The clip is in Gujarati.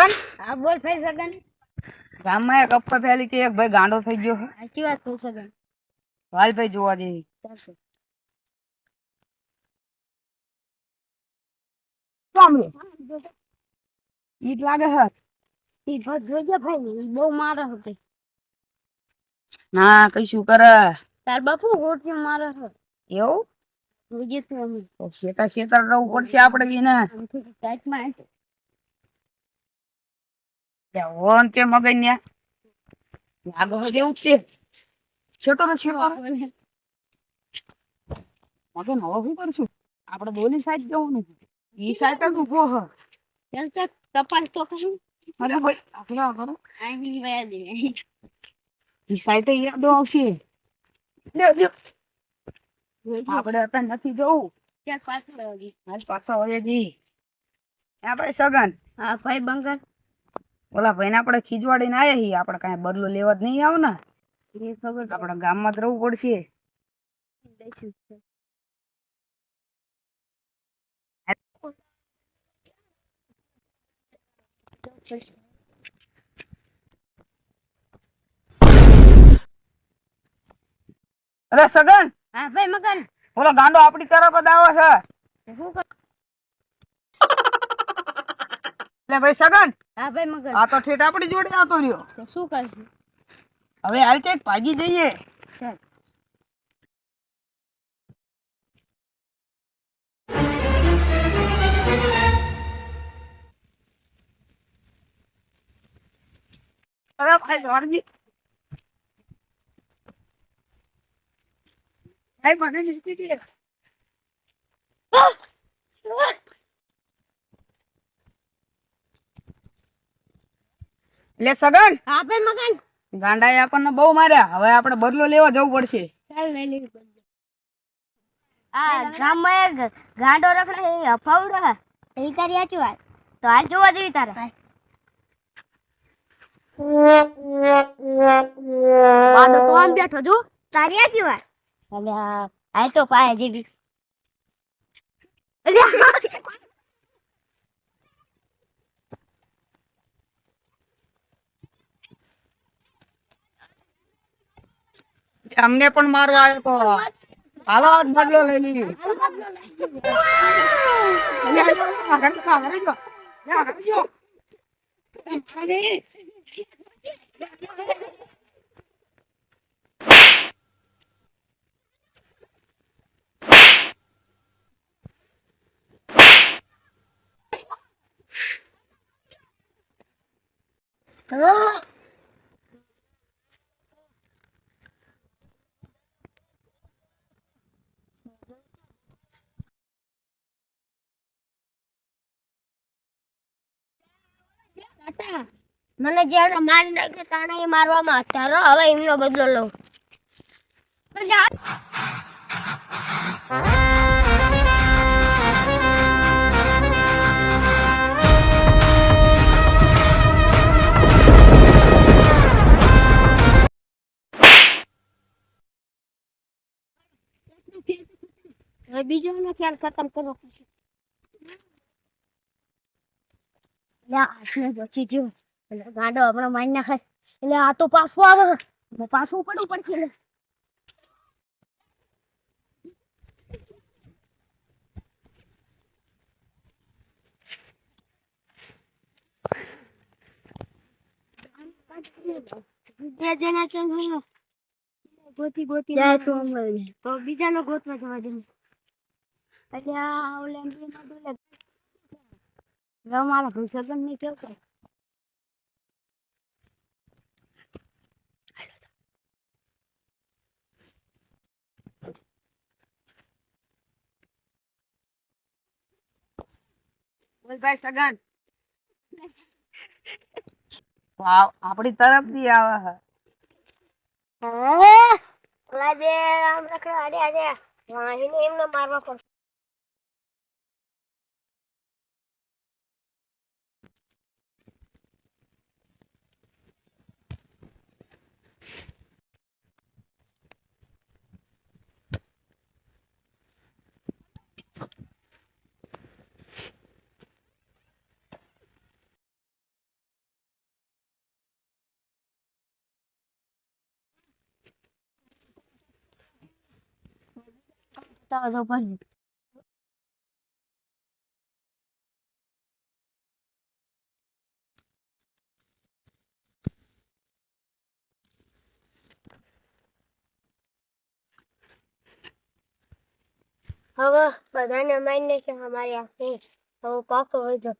સગન હા બોલ ભાઈ સગન ગામમાં એક અફવા ફેલી કે એક ભાઈ ગાંડો થઈ ગયો છે સાચી વાત કહું સગન હાલ ભાઈ જોવા જઈએ ચાલશે ઈટ લાગે છે ઈ ભાઈ જોજે ભાઈ ને ઈ બહુ મારે છે ના કઈ શું કરે તાર બાપુ ગોટી મારે છે એવું જોજે તું અમે તો શેતા શેતર રહેવું પડશે આપણે બી ને આમથી હોન કે મગજ ને લાગે છે એવું જ તે છેટો ને છેટો મગજ હવે શું કરશું આપણે દોની સાઈડ જવું ને ઈ સાઈડ જ ઊભો હ. ચાલ ચાલ તપાસ તો કરું. અરે ભાઈ આપણે આ કરો. આઈ વયા દે. ઈ સાઈડ યાદો આવશે. આપણે અત્યારે નથી જવું. ચાલ પાછું વળી આજ પાછા વળે જી. આ ભાઈ સગન. હા ભાઈ બંગર. ઓલા ભાઈને આપણે ખીજવાડીને આયા છીએ. આપણે કાંઈ બદલો લેવા જ નહીં આવ ને. એ ખબર આપણે ગામમાં જ રહેવું પડશે. અરે સગન! હા ભાઈ મગન. ઓલો ગાંડો આપડી તરફ જ આવે છે. શું કર? એટલે ભાઈ સગન હા ભાઈ મગન. આ તો ઠેઠ આપણી જોડે આવતો રહ્યો. તો શું કરશું? હવે હાલ ચેક ભાગી જઈએ. ચાલ. અરે ભાઈ જોરજી ભાઈ મને નીચે દે એટલે સગન. આપે ભાઈ મગન. ગાંડાએ આપણને બહુ માર્યા. હવે આપણે બદલો લેવા જવું પડશે. ચાલ લઈ લેવી પડશે આ ગામમાં એક ગાંડો રખડે એ અફાવડો હે એ તારી આચી વાત તો આ જોવા જેવી તારે. ગાંડો તો આમ બેઠો જો તારી આચી વાત અલ્યા આ તો પાય જેવી. અલ્યા અમને પણ મારવા આવ્યો તો હાલો આજ બદલો લઈ લઈએ આગળ તો આગળ જો. આગળ જો. તાતા, મને જ્યારે મારી નાખ્યો તાણે એ રો, હવે એમનો બદલો લઉં. બીજો ખ્યાલ ખતમ કરવો પડશે. એટલે આશરે પછી જો એટલે ગાંડો હમણાં મારી નાખે. એટલે આ તો પાછું આવે. પાછું પડવું પડશે. એટલે ગયો ગોતી ગોતી જાય તું તો બીજાનો ગોતવા જવા દે. એટલે આ ઓલા મારા ભાઈ સગન ને કેવું કરે બોલ ભાઈ સગન. તો આ- આપણી તરફથી આવે હા. ઓલા જે આમ રખડા આડે આડે વાહીને એમને મારવા પડશે. બતાવવા જાવ પાછી હવે બધાને મારી નાખે અમારી આ હવે પાકો હોય